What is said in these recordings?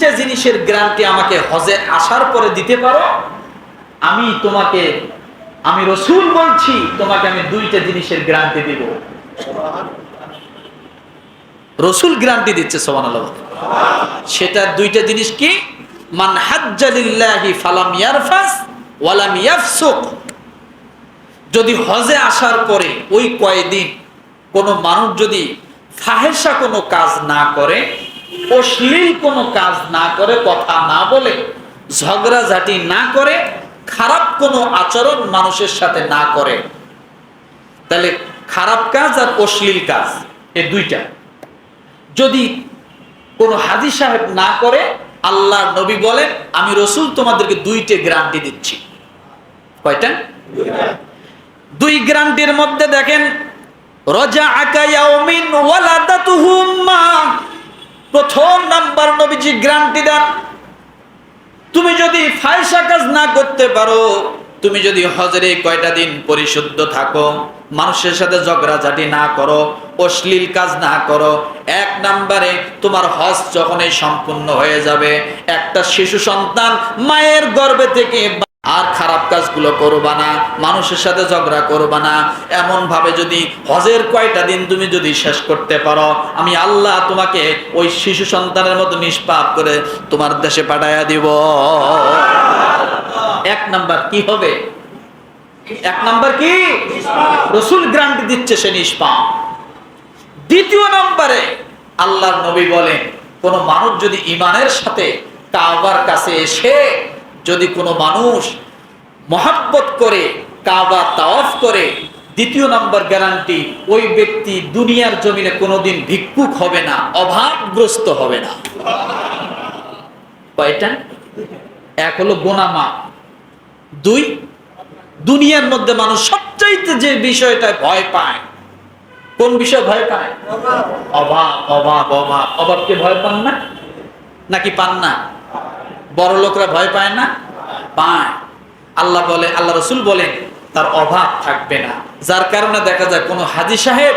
তিনটা জিনিসের গ্যারান্টি আমাকে হজে আসার পরে দিতে পারো? আমি তোমাকে, আমি রসুল বলছি, তোমাকে আমি দুইটা জিনিসের গ্যারান্টি দিব। রসুল গ্যারান্টি দিচ্ছে সোমান সেটা দুইটা জিনিস কি? ওয়ালাম যদি হজে আসার পরে ওই কয়দিন কোনো মানুষ যদি ফাহেসা কোনো কাজ না করে অশ্লীল কোনো কাজ না করে, কথা না বলে ঝগড়াঝাটি না করে, খারাপ কোনো আচরণ মানুষের সাথে না করে। তাহলে খারাপ কাজ আর অশ্লীল কাজ, এই দুইটা। যদি কোনো হাজি সাহেব না করে, আল্লাহ নবী বলেন, আমি রসুল, তোমাদেরকে দুইটে গ্রান্টি দিচ্ছি। কয়টা? দুই গ্রান্টির মধ্যে দেখেন রজা উম্মা প্রথম নাম্বার নবীজি গ্যারান্টি দেন, তুমি যদি ফায়সা কাজ না করতে পারো, তুমি যদি হজরে কয়টা দিন পরিশুদ্ধ থাকো, মানুষের সাথে ঝগড়াঝাটি না করো, অশ্লীল কাজ না করো, এক নাম্বারে তোমার হজ যখনই সম্পূর্ণ হয়ে যাবে, একটা শিশু সন্তান মায়ের গর্ভে থেকে আর খারাপ কাজগুলো করবা না, মানুষের সাথে ঝগড়া করবা না। এমন ভাবে যদি হজের কয়টা দিন তুমি যদি শেষ করতে পারো, আমি আল্লাহ তোমাকে ওই শিশু সন্তানের মতো নিষ্পাপ করে তোমার দেশে পাঠাইয়া দিব। এক নাম্বার কি হবে? এক নাম্বার কি? রসুল গ্রান্টি দিচ্ছে সে নিষ্পাপ। দ্বিতীয় নম্বরে আল্লাহর নবী বলেন, কোন মানুষ যদি ইমানের সাথে কাবার কাছে এসে যদি কোনো মানুষ মহাব্বত করে, কাবা তাওয়াফ করে, দ্বিতীয় নম্বর গ্যারান্টি, ওই ব্যক্তি দুনিয়ার জমিনে কোনোদিন ভিক্ষুক হবে না, অভাবগ্রস্ত হবে না। কয়টা? এক হলো গোনামা। দুই, দুনিয়ার মধ্যে মানুষ সবচাইতে যে বিষয়টা ভয় পায়, কোন বিষয় ভয় পায়? অভাব অভাব অভাব। অভাবকে ভয় পান না? নাকি পান না? বড় লোকরা ভয় পায় না? পায়। আল্লাহ বলে, আল্লাহ রসুল বলেন, তার অভাব থাকবে না। যার কারণে দেখা যায় কোনো হাজি সাহেব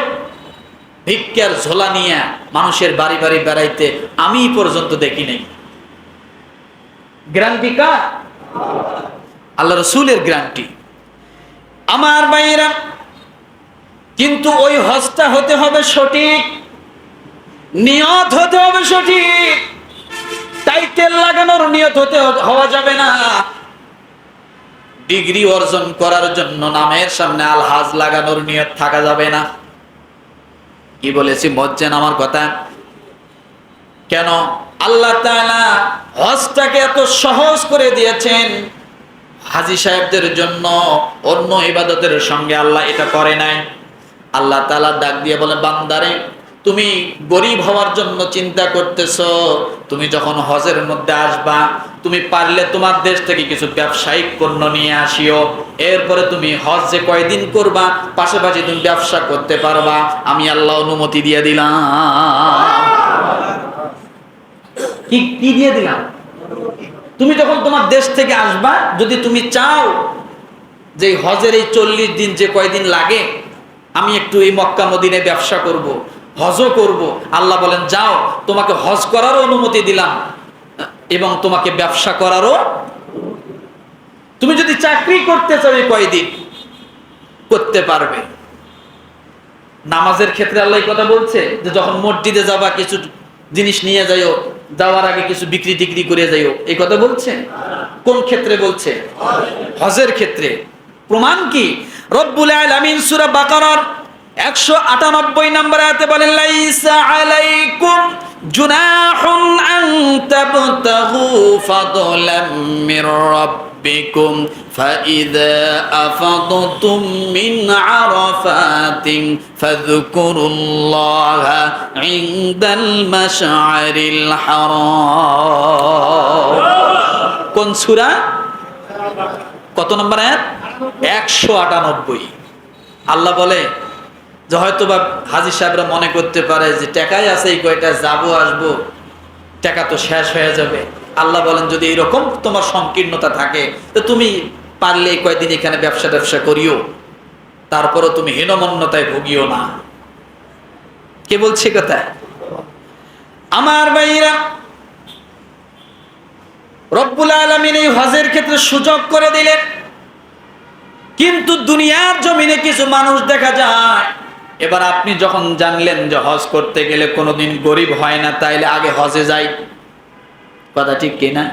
ভিক্ষার ঝোলা নিয়ে মানুষের বাড়ি বাড়ি বেড়াইতে আমি পর্যন্ত দেখি নাই। গ্রান্টি কার? আল্লাহ রসুলের গ্রান্টি। আমার ভাইয়েরা, কিন্তু ওই হজটা হতে হবে সঠিক, নিয়ত হতে হবে সঠিক। টাইটেল লাগানোর নিয়ত হতে হওয়া যাবে না। ডিগ্রি অর্জন করার জন্য নামের সামনে আলহাজ লাগানোর নিয়ত থাকা যাবে না। কি বলেছি, মজ্জেন আমার কথা? কেন? আল্লাহ হজটাকে এত সহজ করে দিয়েছেন। হাজি সাহেবদের জন্য অন্য ইবাদতের সঙ্গে আল্লাহ এটা করে নাই। আল্লাহ তাআলা ডাক দিয়ে বলে, বান্দারে তুমি গরিব হওয়ার জন্য চিন্তা করতেছ, তুমি যখন হজের মধ্যে আসবা, তুমি পারলে তোমার দেশ থেকে কিছু ব্যবসায়িক পণ্য নিয়ে আসিও। এরপরে তুমি হজ যে কয়দিন করবা, পাশাপাশি তুমি ব্যবসা করতে পারবা। আমি আল্লাহ অনুমতি দিয়ে দিলাম। কি কি দিয়ে দিলাম? তুমি যখন তোমার দেশ থেকে আসবা, যদি তুমি চাও যে হজের এই চল্লিশ দিন যে কয়দিন লাগে, আমি একটু এই মক্কা মদিনায় ব্যবসা করব। হজও করব। আল্লাহ বলেন, যাও, তোমাকে হজ করারও অনুমতি দিলাম এবং তোমাকে ব্যবসা করারও তুমি যদি চাকরি করতে চাও এই কয়দিন, করতে পারবে। নামাজের ক্ষেত্রে আল্লাহ কথা বলছে যে, যখন মসজিদে যাবা, কিছু জিনিস নিয়ে যাইও, যাওয়ার আগে কিছু বিক্রি টিক্রি করে যাইও। এই কথা বলছে? কোন ক্ষেত্রে বলছে? হজের ক্ষেত্রে। প্রমাণ কি? রব্বুল আলামিন সূরা বাকারার 198 নম্বর আয়াতে বলেন লাইসা আলাইকুম জুনাহুন আন তাবতাগু ফাদলাম মির রাব্বিকুম فإذا أفضتم من عرفات فاذكروا الله عند المشعر الحرام কোন সূরা কত নম্বর আয়াত একশো আটানব্বই আল্লাহ বলে হয়তো বা হাজির সাহেবরা মনে করতে পারে যে টাকাই আছে এই কয়টা, যাব, আসব, টাকা তো শেষ হয়ে যাবে। আল্লাহ বলেন, যদি এরকম তোমার সংকীর্ণতা থাকে, তো তুমি পারলে কয়দিন এখানে ব্যবসা ব্যবসা করিও। তারপরও তুমি হীনমন্যতায় ভুগিও না। কে বলছে কথা আমার ভাইরা রব্বুল আলমিন এই হজের ক্ষেত্রে সুযোগ করে দিলেন। কিন্তু দুনিয়ার জমিনে কিছু মানুষ দেখা যায় এবার আপনি যখন জানলেন যে হজ করতে গেলে কোনোদিন গরিব হয় না, তাইলে আগে হজে যাই। কথা ঠিক কিনা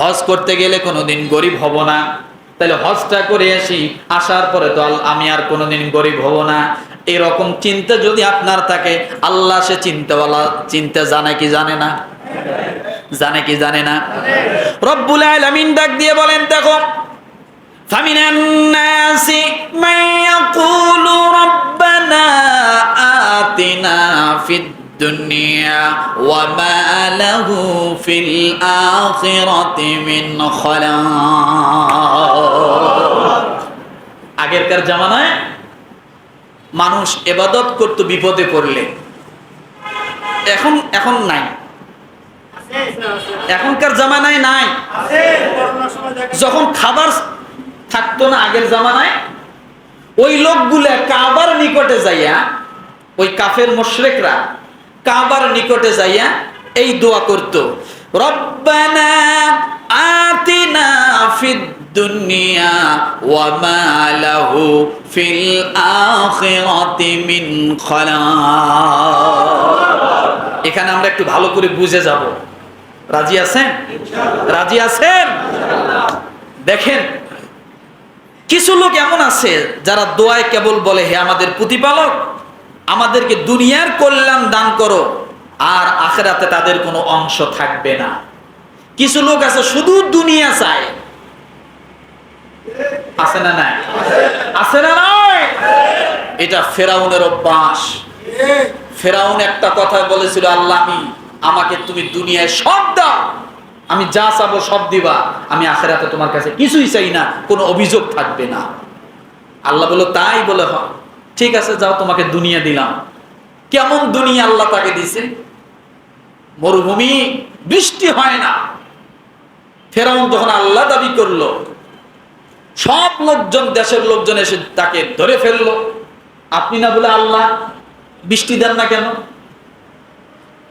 হজ করতে গেলে কোনোদিন গরিব হব না। তাহলে হজটা করে আসি, আসার পরে তো আমি আর কোনোদিন গরিব হব না। এরকম চিন্তা যদি আপনার থাকে, আল্লাহ সে চিন্তাওয়ালা চিন্তা জানে কি জানে না? জানে কি জানে না? রব্বুল আলামিন ডাক দিয়ে বলেন, দেখো, ফামিনান নাসি মা ইয়াকুল الدنيا وما له في الآخرة من خلاق আগেরকার জামানায় মানুষ এবাদত করত বিপদে পড়লে এখন এখন নাই এখনকার জামানায় নাই যখন খাবার থাকতো না আগের জামানায় ওই লোকগুলা কাবার নিকটে যাইয়া ওই কাফের মুশরিকরা কাবার নিকটে যাইয়া এই দোয়া করত। রব্বানা আতিনা ফিদ দুনিয়া ওয়া মা লাহু ফিল আখিরাতি মিন খালাক। এখানে আমরা একটু ভালো করে বুঝে যাব। রাজি আছেন? রাজি আছেন? দেখেন কিছু লোক এমন আছে যারা দোয়ায় কেবল বলে হে আমাদের প্রতিপালক আমাদেরকে দুনিয়ার কল্যাণ দান করো, আর আখেরাতে তাদের কোনো অংশ থাকবে না। কিছু লোক আছে শুধু দুনিয়া চায়। আছে না নাই? আছে না নাই? এটা ফেরাউনের অভ্যাস। ফেরাউন একটা কথা বলেছিল আল্লাহ আমি আমাকে তুমি দুনিয়ায় সব দাও। আমি যা চাবো সব দিবা। আমি আখেরাতে তোমার কাছে কিছুই চাই না, কোনো অভিযোগ থাকবে না। আল্লাহ বলল, তাই বলে হ ঠিক আছে, যাও, তোমাকে দুনিয়া দিলাম। কেমন দুনিয়া আল্লাহ তাকে দিছে? মরুভূমি, বৃষ্টি হয় না। ফেরাউন তখন আল্লাহ দাবি করল, সব লোকজন, দেশের লোকজন এসে তাকে ধরে ফেলল। আপনি না বলে আল্লাহ বৃষ্টি দেন না কেন?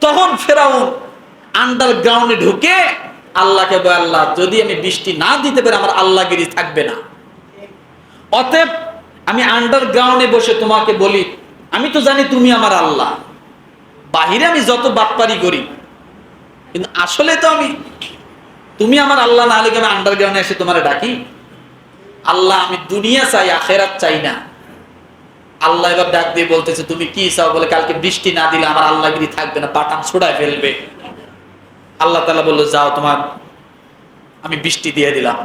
তখন ফেরাউন আন্ডারগ্রাউন্ডে ঢুকে আল্লাহকে বলে, আল্লাহ, যদি আমি বৃষ্টি না দিতে পারি, আমার আল্লাহগিরি থাকবে না। অতএব আমি আন্ডারগ্রাউন্ডে বসে তোমাকে বলি, আমি তো জানি তুমি আমার আল্লাহ। বাহিরে আমি যত বাটপারি করি, কিন্তু আসলে তো আমি, তুমি আমার আল্লাহ না হলে আমি আন্ডারগ্রাউন্ডে এসে তোমার ডাকি? আল্লাহ, আমি দুনিয়া চাই, আখেরাত চাই না। আল্লাহ এবার ডাক দিয়ে বলতেছে, তুমি কি চাও? বলে কালকে বৃষ্টি না দিলে আমার আল্লাহগিরি থাকবে না পাটান ছোড়ায় ফেলবে। আল্লাহ তালা বলল, যাও তোমার, আমি বৃষ্টি দিয়ে দিলাম।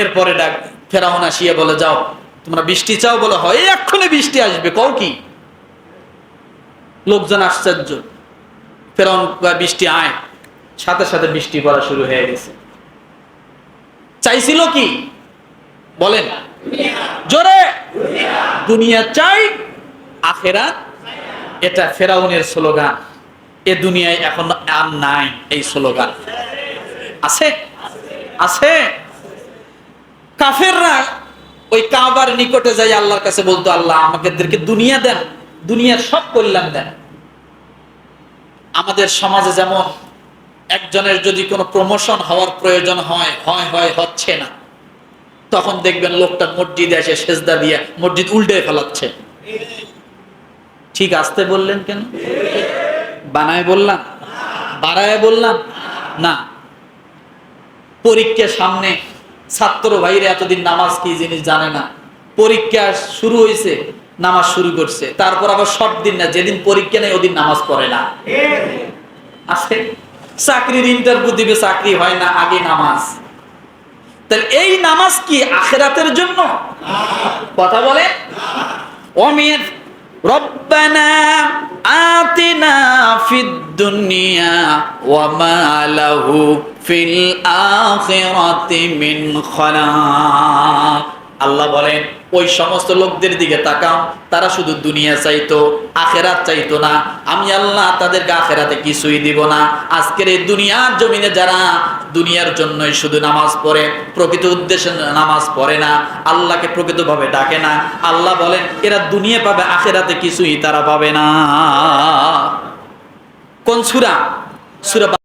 এরপরে ডাক ফেরাউন আসিয়া বলে, যাও, তোমরা বৃষ্টি চাও বলে হয়, এক্ষুনি বৃষ্টি আসবে, কও কি? লোকজন আশ্চর্য। ফেরাউন বৃষ্টি আয়। সাথে সাথে বৃষ্টি পড়া শুরু হয়ে গেছে। চাইছিল কি? বলেন। জোরে। দুনিয়া চাই আখেরা এটা ফেরাউনের স্লোগান। এ দুনিয়ায় এখন আর নাই এই স্লোগান। আছে? আছে? কাফেররা ওই কাবার নিকটে যাই আল্লাহর কাছে বলতো, আল্লাহ, আমাদেরকে দুনিয়া দেন, দুনিয়ার সব কল্যাণ দেন। আমাদের সমাজে যেমন একজনের যদি কোনো প্রমোশন হওয়ার প্রয়োজন হয় হয় হয়, হচ্ছে না, তখন দেখবেন লোকটা মসজিদে এসে সেজদা দিয়ে মসজিদ উল্টে ফেলাচ্ছে। ঠিক আসতে বললেন কেন? বানায় বললাম? বাড়ায় বললাম? না। পরীক্ষা সামনে ছাত্র ভাইরা এতদিন নামাজ কি জিনিস জানে না। পরীক্ষা শুরু হয়েছে, নামাজ শুরু করছে। তারপর আবার সব দিন না, যেদিন পরীক্ষা নেই ওদিন নামাজ পড়ে না। আছে? চাকরির ইন্টারভিউ দিবে, চাকরি হয় না, আগে নামাজ। তাহলে এই নামাজ কি আখেরাতের জন্য? কথা বলে অমির আতিনা ফিল আখিরাতি মিন খালাক। আল্লাহ বলেন, ওই সমস্ত লোকদের দিকে তাকাও, তারা শুধু দুনিয়া চাইতো, আখেরাত চাইতো না। আমি আল্লাহ তাদেরকে আখেরাতে কিছুই দিব না। আজকের এই দুনিয়ার জমিনে যারা দুনিয়ার জন্যই শুধু নামাজ পড়ে, প্রকৃত উদ্দেশ্যে নামাজ পড়ে না, আল্লাহকে প্রকৃতভাবে ডাকে না। আল্লাহ বলেন, এরা দুনিয়া পাবে, আখেরাতে কিছুই তারা পাবে না। কোন সুরা? সুরা